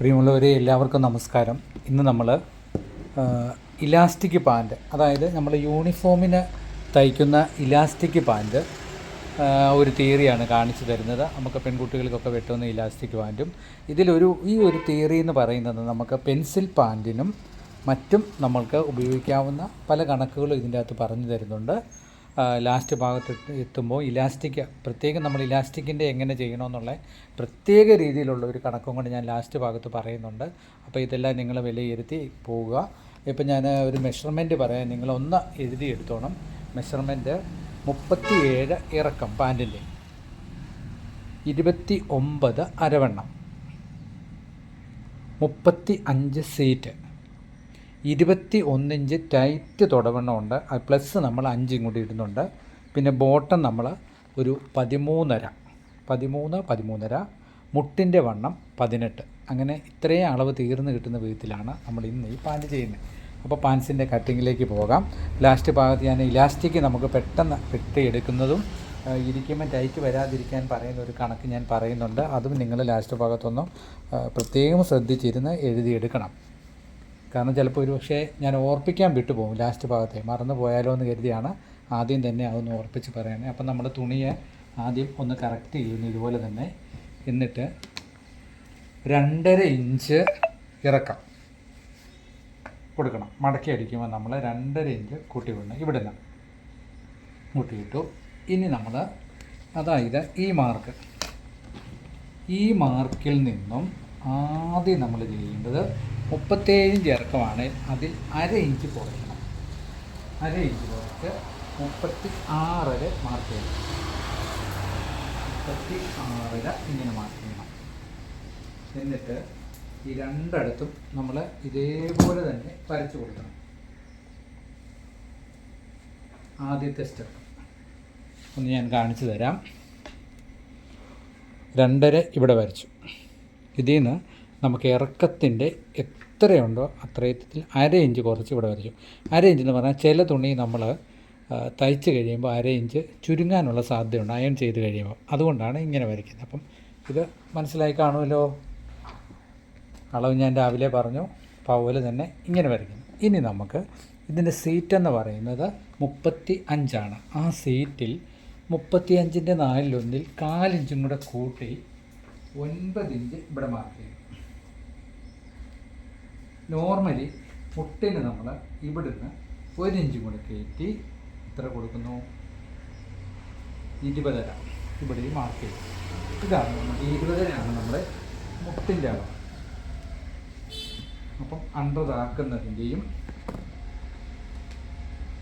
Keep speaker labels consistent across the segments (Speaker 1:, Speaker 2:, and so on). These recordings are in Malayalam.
Speaker 1: പ്രിയമുള്ളവരെ എല്ലാവർക്കും നമസ്കാരം. ഇന്ന് നമ്മൾ ഇലാസ്റ്റിക് പാന്റ് അതായത് നമ്മൾ യൂണിഫോമിന് തയ്ക്കുന്ന ഇലാസ്റ്റിക് പാന്റ് ഒരു തിയറിയാണ് കാണിച്ചു തരുന്നത്. നമുക്ക് പെൺകുട്ടികൾക്കൊക്കെ വെട്ടുന്ന ഇലാസ്റ്റിക് പാന്റും ഇതിലൊരു ഈ ഒരു തിയറി എന്ന് പറയുന്നത് നമുക്ക് പെൻസിൽ പാന്റിനും മറ്റും നമ്മൾക്ക് ഉപയോഗിക്കാവുന്ന പല കണക്കുകളും ഇതിന്റെ അകത്ത് പറഞ്ഞു തരുന്നുണ്ട്. ലാസ്റ്റ് ഭാഗത്ത് എത്തുമ്പോൾ ഇലാസ്റ്റിക് പ്രത്യേകം നമ്മൾ ഇലാസ്റ്റിക്കിന്റെ എങ്ങനെ ചെയ്യണമെന്നുള്ള പ്രത്യേക രീതിയിലുള്ള ഒരു കണക്കും കൊണ്ട് ഞാൻ ലാസ്റ്റ് ഭാഗത്ത് പറയുന്നുണ്ട്. അപ്പോൾ ഇതെല്ലാം നിങ്ങൾ വിലയിരുത്തി പോവുക. ഇപ്പം ഞാൻ ഒരു മെഷർമെന്റ് പറയാം. നിങ്ങളൊന്ന് എഴുതിയെടുത്തോണം മെഷർമെന്റ് മുപ്പത്തി ഏഴ് ഇറക്കം പാന്റിന്റെ ഇരുപത്തി ഒമ്പത് അരവണ്ണം. മുപ്പത്തി അഞ്ച് സീറ്റ് ഇരുപത്തി ഒന്നിഞ്ച് ടൈറ്റ് തുടവണ്ണമുണ്ട് പ്ലസ് നമ്മൾ അഞ്ചും കൂടി ഇടുന്നുണ്ട്. പിന്നെ ബോട്ടം നമ്മൾ ഒരു പതിമൂന്നര. പതിമൂന്ന് പതിമൂന്നര. മുട്ടിന്റെ വണ്ണം പതിനെട്ട്. അങ്ങനെ ഇത്രയും അളവ് തീർന്നു കിട്ടുന്ന വിധത്തിലാണ് നമ്മൾ ഇന്ന് ഈ പാന്റ് ചെയ്യുന്നത്. അപ്പോൾ പാൻസിന്റെ കട്ടിങ്ങിലേക്ക് പോകാം. ലാസ്റ്റ് ഭാഗത്ത് ഞാൻ ഇലാസ്റ്റിക് നമുക്ക് പെട്ടെന്ന് വെട്ടിയെടുക്കുന്നതും ഇരിക്കുമ്പോൾ ടൈറ്റ് വരാതിരിക്കാൻ പറയുന്ന ഒരു കണക്ക് ഞാൻ പറയുന്നുണ്ട്. അതും നിങ്ങൾ ലാസ്റ്റ് ഭാഗത്തൊന്നും പ്രത്യേകം ശ്രദ്ധിച്ചിരുന്ന് എഴുതിയെടുക്കണം. കാരണം ചിലപ്പോൾ ഒരു പക്ഷേ ഞാൻ ഓർപ്പിക്കാൻ വിട്ടുപോകും ലാസ്റ്റ് ഭാഗത്തെ. മറന്നു പോയാലോ എന്ന് കരുതിയാണ് ആദ്യം തന്നെ അതൊന്ന് ഓർപ്പിച്ച് പറയണേ. അപ്പം നമ്മുടെ തുണിയെ ആദ്യം ഒന്ന് കറക്റ്റ് ചെയ്യുന്നു ഇതുപോലെ തന്നെ. എന്നിട്ട് രണ്ടര ഇഞ്ച് ഇറക്കാം കൊടുക്കണം. മടക്കി അടിക്കുമ്പോൾ നമ്മൾ രണ്ടര ഇഞ്ച് കൂട്ടി വിടണം ഇവിടെ നിന്ന് കൂട്ടിയിട്ടു ഇനി നമ്മൾ അതായത് ഈ മാർക്ക് ഈ മാർക്കിൽ നിന്നും ആദ്യം നമ്മൾ ചെയ്യേണ്ടത് മുപ്പത്തേഴ് ഇഞ്ച് ഇറക്കമാണ് അതിൽ അര ഇഞ്ച് കുറയ്ക്കണം. അര ഇഞ്ച് കുറച്ച് മുപ്പത്തി ആറര മാർക്ക് ചെയ്യണം. മുപ്പത്തി ആറര ഇങ്ങനെ മാർക്ക് ചെയ്യണം. എന്നിട്ട് ഈ രണ്ടിടത്തും നമ്മൾ ഇതേപോലെ തന്നെ വരച്ചു കൊടുക്കണം. ആദ്യത്തെ സ്റ്റെപ്പ് ഒന്ന് ഞാൻ കാണിച്ചു തരാം. രണ്ടര ഇവിടെ വരച്ചു. ഇതിൽ നിന്ന് നമുക്ക് ഇറക്കത്തിന്റെ എത്രയുണ്ടോ അത്രയത്തിൽ അര ഇഞ്ച് കുറച്ച് ഇവിടെ വരച്ചു അര ഇഞ്ച് എന്ന് പറഞ്ഞാൽ ചില തുണി നമ്മൾ തയ്ച്ച് കഴിയുമ്പോൾ അര ഇഞ്ച് ചുരുങ്ങാനുള്ള സാധ്യതയുണ്ട് അയൺ ചെയ്ത് കഴിയുമ്പോൾ. അതുകൊണ്ടാണ് ഇങ്ങനെ വരയ്ക്കുന്നത്. അപ്പം ഇത് മനസ്സിലായി കാണുമല്ലോ? അളവ് ഞാൻ രാവിലെ പറഞ്ഞു അതുപോലെ തന്നെ ഇങ്ങനെ വരയ്ക്കുന്നു. ഇനി നമുക്ക് ഇതിന്റെ സീറ്റ് എന്ന് പറയുന്നത് മുപ്പത്തി അഞ്ചാണ് ആ സീറ്റിൽ മുപ്പത്തി അഞ്ചിന്റെ നാലിലൊന്നിൽ കാലിഞ്ചും കൂടെ കൂട്ടി ഒൻപത് ഇഞ്ച് ഇവിടെ മാർക്ക് ചെയ്യും നോർമലി മുട്ടിന് നമ്മൾ ഇവിടുന്ന് ഒരു ഇഞ്ചും കൂടെ കയറ്റി ഇത്ര കൊടുക്കുന്നു? ഇരുപതര. ഇവിടെ മാർക്ക് ചെയ്യും ഇതാണ് നമ്മുടെ ഇരുപതരയാണ് നമ്മുടെ മുട്ടിന്റെ അളവ്. അപ്പം അൻപതാക്കുന്നതിന്റെയും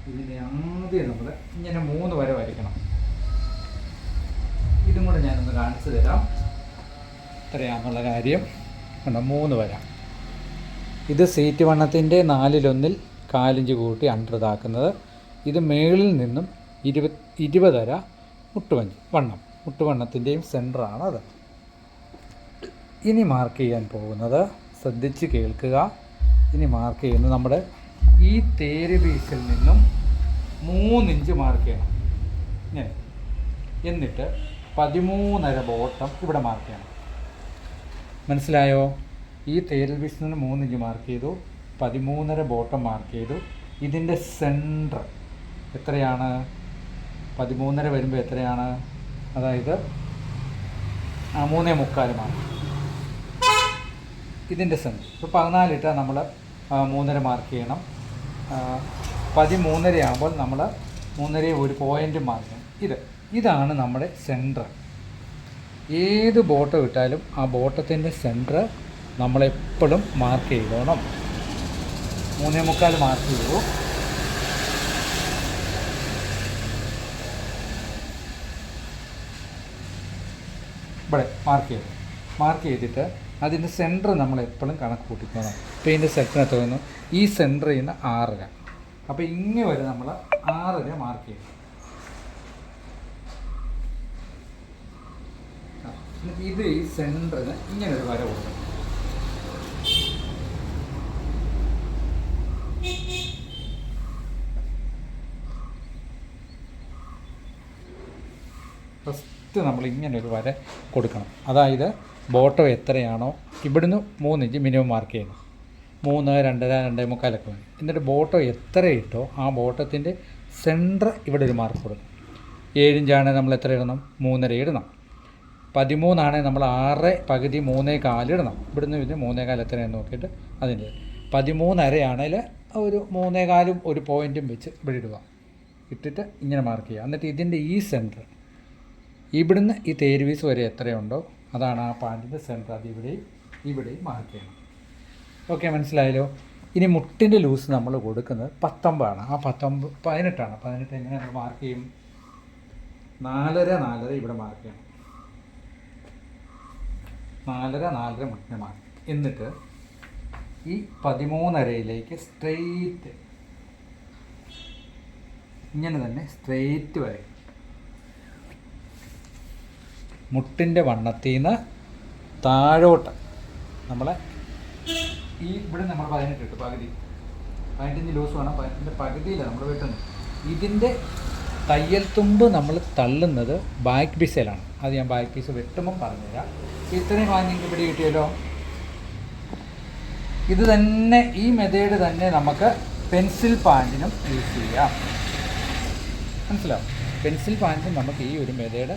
Speaker 1: ഇതിനെ ആദ്യം നമ്മൾ ഇങ്ങനെ മൂന്ന് വര വരയ്ക്കണം. ഇതും കൂടെ ഞാനൊന്ന് കാണിച്ചു തരാം. ഇത്രയാണെന്നുള്ള കാര്യം. കണ്ടോ? മൂന്ന് വര. ഇത് സീറ്റ് വണ്ണത്തിന്റെ നാലിലൊന്നിൽ കാലിഞ്ച് കൂട്ടി അണ്ടർതാക്കുന്നത് ഇത് മേളിൽ നിന്നും ഇരുപത് ഇരുപതര മുട്ടുവഞ്ച് വണ്ണം. മുട്ടുവണ്ണത്തിന്റെയും സെന്ററാണ് അത് ഇനി മാർക്ക് ചെയ്യാൻ പോകുന്നത്. ശ്രദ്ധിച്ച് കേൾക്കുക. ഇനി മാർക്ക് ചെയ്യുന്നത് നമ്മുടെ ഈ തേര് പീസിൽ നിന്നും മൂന്നിഞ്ച് മാർക്ക് ചെയ്യണം. ഇങ്ങനെ എന്നിട്ട് പതിമൂന്നര ബോട്ടം ഇവിടെ മാർക്ക് ചെയ്യണം. മനസ്സിലായോ? ഈ തേരൽ വിഷ്ണുവിന് മൂന്ന് മൂന്നിഞ്ച് മാർക്ക് ചെയ്തു പതിമൂന്നര ബോട്ടം മാർക്ക് ചെയ്തു. ഇതിന്റെ സെന്റർ എത്രയാണ്? പതിമൂന്നര വരുമ്പോൾ എത്രയാണ്? അതായത് മൂന്നേ മുക്കാൽ മാർക്ക് ഇതിന്റെ സെന്റർ ഇപ്പോൾ പതിനാലിട്ടാൽ നമ്മൾ മൂന്നര മാർക്ക് ചെയ്യണം. പതിമൂന്നര ആകുമ്പോൾ നമ്മൾ മൂന്നര ഒരു പോയിന്റ് മാർക്ക് ചെയ്യണം. ഇത് ഇതാണ് നമ്മുടെ സെന്റർ ഏത് ബോട്ടം ഇട്ടാലും ആ ബോട്ടത്തിന്റെ സെന്റർ നമ്മളെപ്പോഴും മാർക്ക് ചെയ്തോണം. മൂന്നേ മുക്കാൽ മാർക്ക് ചെയ്തു ഇവിടെ മാർക്ക് ചെയ്തു മാർക്ക് ചെയ്തിട്ട് അതിന്റെ സെന്റർ നമ്മൾ എപ്പോഴും കണക്ക് കൂട്ടിക്കണം. ഇപ്പോൾ ഇതിന്റെ സെന്റർ തോന്നുന്നു ഈ സെന്ററിൽ നിന്ന് ആറര. അപ്പോൾ ഇങ്ങനെ വരെ നമ്മൾ ആറര മാർക്ക് ചെയ്യും ആ, ഇത് ഈ സെന്ററിന് ഇങ്ങനെ ഒരു വര കൊടുക്കണം. ഫസ്റ്റ് നമ്മൾ ഇങ്ങനെ ഒരു വര കൊടുക്കണം. അതായത് ബോട്ടം എത്രയാണോ ഇവിടുന്ന് മൂന്ന് ഇഞ്ച് മിനിമം മാർക്ക് ചെയ്യുന്നു. മൂന്ന് രണ്ടര രണ്ടേ മുക്കാലൊക്കെ മതി. എന്നിട്ട് ബോട്ടം എത്ര ഇട്ടോ ആ ബോട്ടത്തിന്റെ സെന്റർ ഇവിടെ ഒരു മാർക്ക് കൊടുക്കും ഏഴിഞ്ചാണെങ്കിൽ നമ്മൾ എത്ര ഇടണം? മൂന്നര ഇടണം. പതിമൂന്നാണെങ്കിൽ നമ്മൾ ആറ് പകുതി മൂന്നേ കാലിടണം ഇവിടുന്ന് പിന്നെ മൂന്നേ കാൽ എത്രയാണെന്ന് നോക്കിയിട്ട് അതിന്റെ പതിമൂന്നരയാണെങ്കിൽ ഒരു മൂന്നേ കാലും ഒരു പോയിന്റും വെച്ച് ഇവിടെ ഇടുക. ഇട്ടിട്ട് ഇങ്ങനെ മാർക്ക് ചെയ്യുക. എന്നിട്ട് ഇതിന്റെ ഈ സെന്റർ ഇവിടുന്ന് ഈ തേരുവീസ് വരെ എത്രയുണ്ടോ അതാണ് ആ പാന്റിന്റെ സെന്റർ അത് ഇവിടെയും ഇവിടെയും മാർക്ക് ചെയ്യണം. ഓക്കെ മനസ്സിലായല്ലോ? ഇനി മുട്ടിന്റെ ലൂസ് നമ്മൾ കൊടുക്കുന്നത് പത്തൊമ്പതാണ്. ആ പത്തൊമ്പത് പതിനെട്ടാണ്. പതിനെട്ട് എങ്ങനെ നമ്മൾ മാർക്ക് ചെയ്യും? നാലര നാലര ഇവിടെ മാർക്ക് ചെയ്യണം. നാലര നാലര മുട്ടിനെ മാർക്ക് എന്നിട്ട് ഈ പതിമൂന്നരയിലേക്ക് സ്ട്രെയിറ്റ് ഇങ്ങനെ തന്നെ സ്ട്രെയിറ്റ് വരയ്ക്കും മുട്ടിന്റെ വണ്ണത്തിൽ നിന്ന് താഴോട്ട് നമ്മളെ ഈ ഇവിടെ നമ്മൾ പതിനെട്ട് ഇട്ടു പകുതി. പതിനെട്ടിന് ലൂസ് വേണം. പതിനെട്ടിന്റെ പകുതിയില്ല നമ്മൾ വെട്ടുന്നത്. ഇതിന്റെ തയ്യൽ തുമ്പ് നമ്മൾ തള്ളുന്നത് ബാക്ക് പീസിലാണ് അത് ഞാൻ ബാക്ക് പീസ് വെട്ടുമ്പം പറഞ്ഞുതരാം. ഇത്രയും വാങ്ങി ഇവിടെ കിട്ടിയല്ലോ. ഇത് തന്നെ ഈ മെതേഡ് തന്നെ നമുക്ക് പെൻസിൽ പാന്റിനും യൂസ് ചെയ്യാം. മനസ്സിലാവും പെൻസിൽ പാന്റിനും നമുക്ക് ഈ ഒരു മെതേഡ്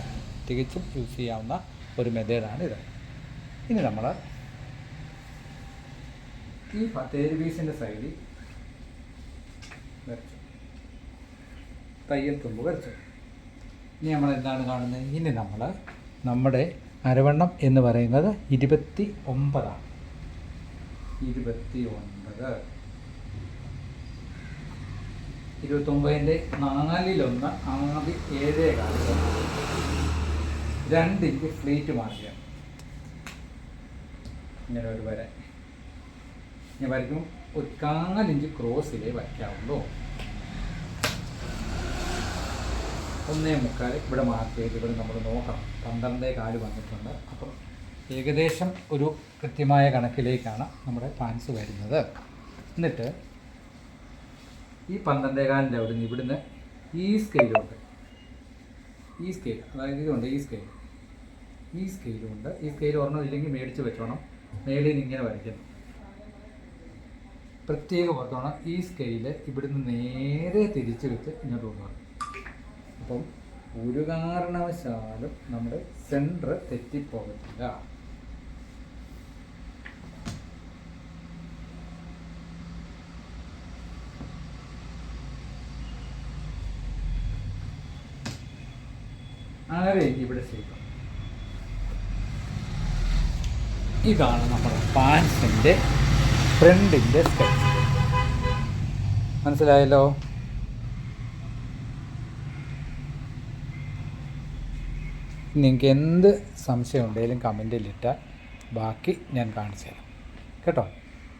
Speaker 1: തികച്ചും യൂസ് ചെയ്യാവുന്ന ഒരു മെത്തേഡാണ് ഇത്. ഇനി നമ്മൾ ഈ തേര് പീസിന്റെ സൈഡിൽ വരച്ചു. തയ്യൽ തുമ്പ് വരച്ചു. ഇനി നമ്മൾ എന്താണ് കാണുന്നത്? ഇനി നമ്മൾ നമ്മുടെ അരവണ്ണം എന്ന് പറയുന്നത് ഇരുപത്തി ഒമ്പതാണ് ഇരുപത്തി ഒൻപത് ഇരുപത്തൊമ്പതിന്റെ നാലിലൊന്ന് ആദ്യ ഏഴേ കാലത്ത് രണ്ട് ഇഞ്ച് ഫ്ലീറ്റ് മാറിയ. ഇങ്ങനെ ഒരു വര. ഞാൻ വരയ്ക്കും. ഒരു കാലിഞ്ച് ക്രോസിലേ വരയ്ക്കാവുള്ളൂ ഒന്നേ മുക്കാൽ ഇവിടെ മാർക്ക് ചെയ്ത് ഇവിടെ നമ്മൾ നോക്കണം. പന്ത്രണ്ടേ കാൽ വന്നിട്ടുണ്ട്. അപ്പം ഏകദേശം ഒരു കൃത്യമായ കണക്കിലേക്കാണ് നമ്മുടെ പാൻസ് വരുന്നത്. എന്നിട്ട് ഈ പന്ത്രണ്ടേ കാലിന്റെ അവിടുന്ന് ഇവിടുന്ന് ഈ സ്കെയിലുണ്ട് ഈ സ്കെയിൽ അതായത് ഇതുണ്ട് ഈ സ്കെയിൽ ഈ സ്കെയിലുണ്ട് ഈ സ്കെയിൽ ഒരെണ്ണം ഇല്ലെങ്കിൽ മേടിച്ച് വെച്ചോണം. മേളിൽ നിന്ന് ഇങ്ങനെ വരയ്ക്കണം പ്രത്യേക ഓർത്തോണം ഈ സ്കെയിൽ ഇവിടുന്ന് നേരെ തിരിച്ച് വെച്ച് ഇങ്ങോട്ട് കൊണ്ടുപോകണം അപ്പം ഒരു കാരണവശാലും നമ്മുടെ സെന്റർ തെറ്റിപ്പോകത്തില്ല. ആരെ ഇവിടെ ചെയ്യും ഇതാണ് നമ്മുടെ പാൻസിന്റെ ഫ്രണ്ടിന്റെ സ്കെച്ച്. മനസ്സിലായല്ലോ? നിങ്ങൾക്ക് എന്ത് സംശയം ഉണ്ടെങ്കിലും കമന്റിലിട്ടാൽ ബാക്കി ഞാൻ കാണിച്ചു തരാം. കേട്ടോ?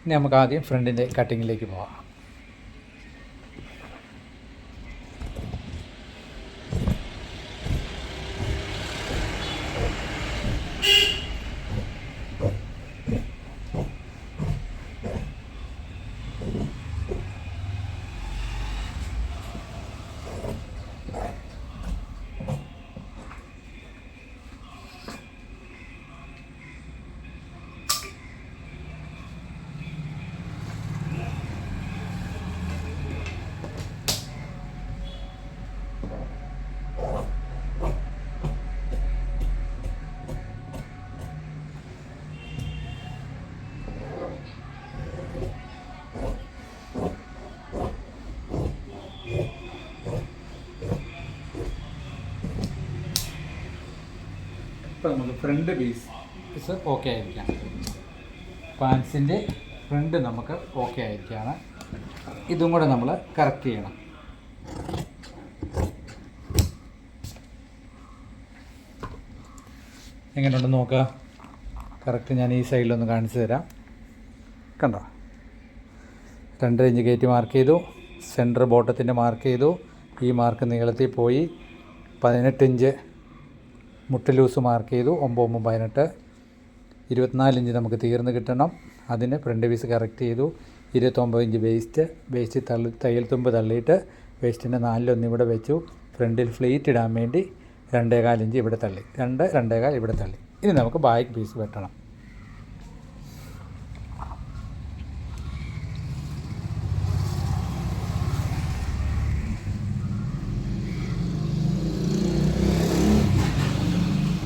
Speaker 1: ഇനി നമുക്ക് ആദ്യം ഫ്രണ്ടിന്റെ കട്ടിങ്ങിലേക്ക് പോവാം. നമുക്ക് ഫ്രണ്ട് പീസ് പീസ് ഓക്കെ ആയിരിക്കാം? പാൻസിന്റെ ഫ്രണ്ട് നമുക്ക് ഓക്കെ ആയിരിക്കുകയാണ് ഇതും കൂടെ നമ്മൾ കറക്റ്റ് ചെയ്യണം. എങ്ങനെയുണ്ടെന്ന് നോക്കുക കറക്റ്റ് ഞാൻ ഈ സൈഡിലൊന്ന് കാണിച്ചു തരാം. കണ്ടോ? രണ്ടര ഇഞ്ച് ഗേറ്റ് മാർക്ക് ചെയ്തു. സെന്റർ ബോട്ടത്തിന്റെ മാർക്ക് ചെയ്തു. ഈ മാർക്ക് നീളത്തിൽ പോയി. പതിനെട്ട് ഇഞ്ച് മുട്ട് ലൂസ് മാർക്ക് ചെയ്തു. ഒമ്പത് പതിനെട്ട്. ഇരുപത്തിനാല് ഇഞ്ച് നമുക്ക് തീർന്ന് കിട്ടണം. അതിന് ഫ്രണ്ട് പീസ് കറക്റ്റ് ചെയ്തു. ഇരുപത്തൊമ്പത് ഇഞ്ച് വേസ്റ്റ് വേസ്റ്റ് തള്ളി തയ്യൽ തുമ്പ് തള്ളിയിട്ട് വേസ്റ്റിന്റെ നാലിലൊന്ന് ഇവിടെ വെച്ചു. ഫ്രണ്ടിൽ ഫ്ലീറ്റ് ഇടാൻ വേണ്ടി രണ്ടേകാൽ ഇഞ്ച് ഇവിടെ തള്ളി. രണ്ട് രണ്ടേകാൽ ഇവിടെ തള്ളി. ഇനി നമുക്ക് ബാക്ക് പീസ് വെട്ടണം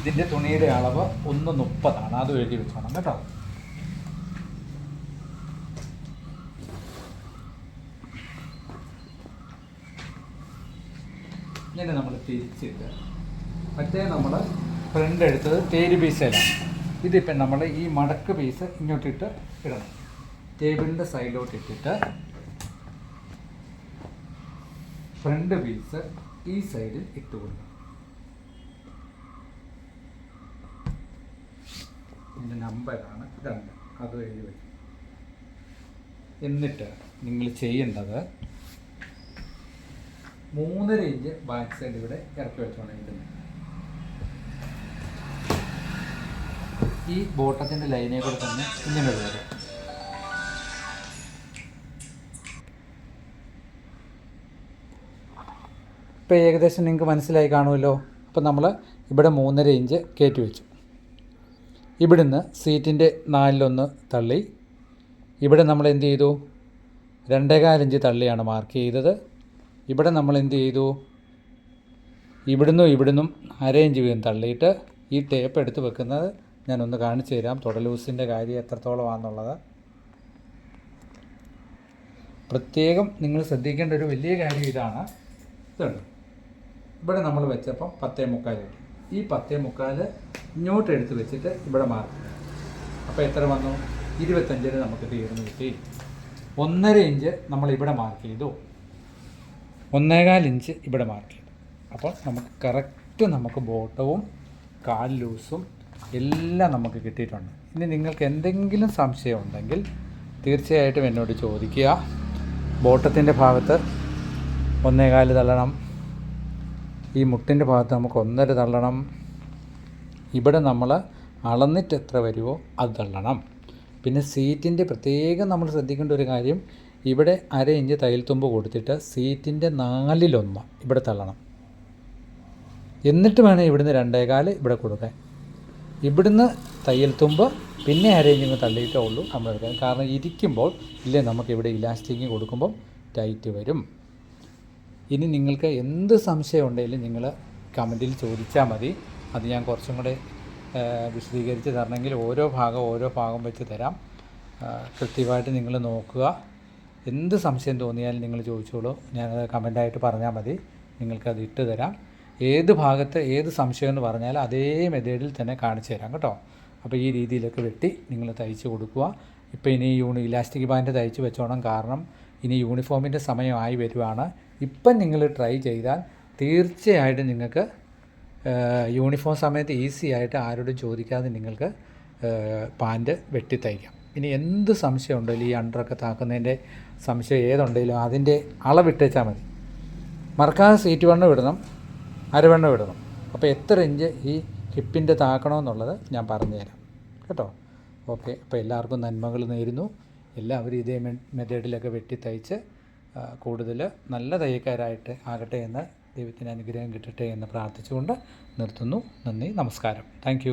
Speaker 1: ഇതിന്റെ തുണിയുടെ അളവ് ഒന്ന് മുപ്പതാണ്. അത് എഴുതി വെച്ചോണം കേട്ടോ. ഇങ്ങനെ നമ്മൾ തിരിച്ചിട്ട് മറ്റേ നമ്മൾ ഫ്രണ്ട് എടുത്തത് തേര് പീസിലാണ് ഇതിപ്പം നമ്മൾ ഈ മടക്ക് പീസ് ഇങ്ങോട്ടിട്ട് ഇടണം. ടേബിളിന്റെ സൈഡിലോട്ട് ഇട്ടിട്ട് ഫ്രണ്ട് പീസ് ഈ സൈഡിൽ ഇട്ട് കൊടുക്കണം. ഇതിന്റെ നമ്പറാണ് രണ്ട് അത് എഴുതി വയ്ക്കും എന്നിട്ട് നിങ്ങൾ ചെയ്യേണ്ടത് മൂന്നര ഇഞ്ച് ബാക്ക് സൈഡ് ഇവിടെ ഇറക്കി വെച്ചോണം ഇതിന്. ഈ ബോട്ടത്തിന്റെ ലൈനെ കൂടെ തന്നെ ഇങ്ങനെ വരും ഇപ്പോൾ ഏകദേശം നിങ്ങൾക്ക് മനസ്സിലായി കാണുമല്ലോ. അപ്പോൾ നമ്മൾ ഇവിടെ മൂന്നര ഇഞ്ച് കയറ്റി വെച്ചു. ഇവിടുന്ന് സീറ്റിന്റെ നാലിലൊന്ന് തള്ളി. ഇവിടെ നമ്മൾ എന്ത് ചെയ്തു? രണ്ടേ ഇഞ്ച് തള്ളിയാണ് മാർക്ക് ചെയ്തത്. ഇവിടെ നമ്മൾ എന്ത് ചെയ്തു? ഇവിടുന്നും ഇവിടുന്നും അര ഇഞ്ച് വീതം തള്ളിയിട്ട് ഈ ടേപ്പ് എടുത്ത് വെക്കുന്നത് ഞാനൊന്ന് കാണിച്ചു തരാം. തുടലൂസിന്റെ കാര്യം എത്രത്തോളമാണെന്നുള്ളത് പ്രത്യേകം നിങ്ങൾ ശ്രദ്ധിക്കേണ്ട ഒരു വലിയ കാര്യം ഇതാണ്. ഇതുണ്ട്. ഇവിടെ നമ്മൾ വെച്ചപ്പം പത്തേ മുക്കാൽ ഈ പത്തേ മുക്കാൽ ഇങ്ങോട്ട് എടുത്ത് വെച്ചിട്ട് ഇവിടെ മാർക്ക് അപ്പോൾ എത്ര വന്നു? ഇരുപത്തഞ്ചിന് നമുക്ക് തീർന്നു കിട്ടി. ഒന്നര ഇഞ്ച് നമ്മൾ ഇവിടെ മാർക്ക് ചെയ്തു. ഒന്നേകാൽ ഇഞ്ച് ഇവിടെ മാർക്ക് ചെയ്തു. അപ്പോൾ നമുക്ക് കറക്റ്റ് നമുക്ക് ബോട്ടവും കാൽ ലൂസും എല്ലാം നമുക്ക് കിട്ടിയിട്ടുണ്ട്. ഇനി നിങ്ങൾക്ക് എന്തെങ്കിലും സംശയം ഉണ്ടെങ്കിൽ തീർച്ചയായിട്ടും എന്നോട് ചോദിക്കുക. ബോട്ടത്തിന്റെ ഭാഗത്ത് ഒന്നേകാൽ തള്ളണം. ഈ മുട്ടിന്റെ ഭാഗത്ത് നമുക്ക് ഒന്നര തള്ളണം. ഇവിടെ നമ്മൾ അളന്നിട്ട് എത്ര വരുമോ അത് തള്ളണം. പിന്നെ സീറ്റിന്റെ പ്രത്യേകം നമ്മൾ ശ്രദ്ധിക്കേണ്ട ഒരു കാര്യം ഇവിടെ അര ഇഞ്ച് തയ്യൽ തുമ്പ് കൊടുത്തിട്ട് സീറ്റിന്റെ നാലിലൊന്ന് ഇവിടെ തള്ളണം. എന്നിട്ട് വേണം ഇവിടുന്ന് രണ്ടേകാൽ ഇവിടെ കൊടുക്കാൻ. ഇവിടുന്ന് തയ്യൽ തുമ്പ് പിന്നെ അര ഇഞ്ച് തള്ളിയിട്ടേ ഉള്ളൂ നമ്മൾ എടുക്കാൻ കാരണം ഇരിക്കുമ്പോൾ ഇല്ലേ നമുക്ക് ഇവിടെ ഇലാസ്റ്റിക് കൊടുക്കുമ്പോൾ ടൈറ്റ് വരും. ഇനി നിങ്ങൾക്ക് എന്ത് സംശയം ഉണ്ടെങ്കിലും നിങ്ങൾ കമന്റിൽ ചോദിച്ചാൽ മതി. അത് ഞാൻ കുറച്ചും കൂടെ വിശദീകരിച്ച് തരണമെങ്കിൽ ഓരോ ഭാഗം ഓരോ ഭാഗം വെച്ച് തരാം. കൃത്യമായിട്ട് നിങ്ങൾ നോക്കുക. എന്ത് സംശയം തോന്നിയാലും നിങ്ങൾ ചോദിച്ചോളൂ. ഞാനത് കമന്റായിട്ട് പറഞ്ഞാൽ മതി. നിങ്ങൾക്കത് ഇട്ട് തരാം. ഏത് ഭാഗത്ത് ഏത് സംശയം എന്ന് പറഞ്ഞാൽ അതേ മെത്തേഡിൽ തന്നെ കാണിച്ചു തരാം കേട്ടോ. അപ്പോൾ ഈ രീതിയിലൊക്കെ വെട്ടി നിങ്ങൾ തയ്ച്ച് കൊടുക്കുക. ഇപ്പോൾ ഇനി യൂണി ഇലാസ്റ്റിക് ബാൻഡ് തയ്ച്ച് വെച്ചോണം കാരണം ഇനി യൂണിഫോമിന്റെ സമയമായി വരുവാണ്. ഇപ്പം നിങ്ങൾ ട്രൈ ചെയ്താൽ തീർച്ചയായിട്ടും നിങ്ങൾക്ക് യൂണിഫോം സമയത്ത് ഈസി ആയിട്ട് ആരോടും ചോദിക്കാതെ നിങ്ങൾക്ക് പാന്റ് വെട്ടിത്തയ്ക്കാം. വെട്ടി തയ്ക്കാം ഇനി എന്ത് സംശയം ഉണ്ടെങ്കിലും ഈ അണ്ടറൊക്കെ താക്കുന്നതിന്റെ സംശയം ഏതുണ്ടെങ്കിലും അതിന്റെ അളവിട്ടേച്ചാൽ മതി. മറക്കാതെ സീറ്റ് വണ്ണം ഇടണം അരവണ്ണം ഇടണം. അപ്പോൾ എത്ര ഇഞ്ച് ഈ ഹിപ്പിന്റെ താക്കണമെന്നുള്ളത് ഞാൻ പറഞ്ഞുതരാം. കേട്ടോ? ഓക്കെ. അപ്പോൾ എല്ലാവർക്കും നന്മകൾ നേരുന്നു. എല്ലാവരും ഇതേ മെത്തേഡിലൊക്കെ വെട്ടി തയ്ച്ച് കൂടുതൽ നല്ല തയ്യക്കാരായിട്ട് ആകട്ടെ എന്ന് ദൈവത്തിന് അനുഗ്രഹം കിട്ടട്ടെ എന്ന് പ്രാർത്ഥിച്ചുകൊണ്ട് നിർത്തുന്നു. നന്ദി നമസ്കാരം. താങ്ക്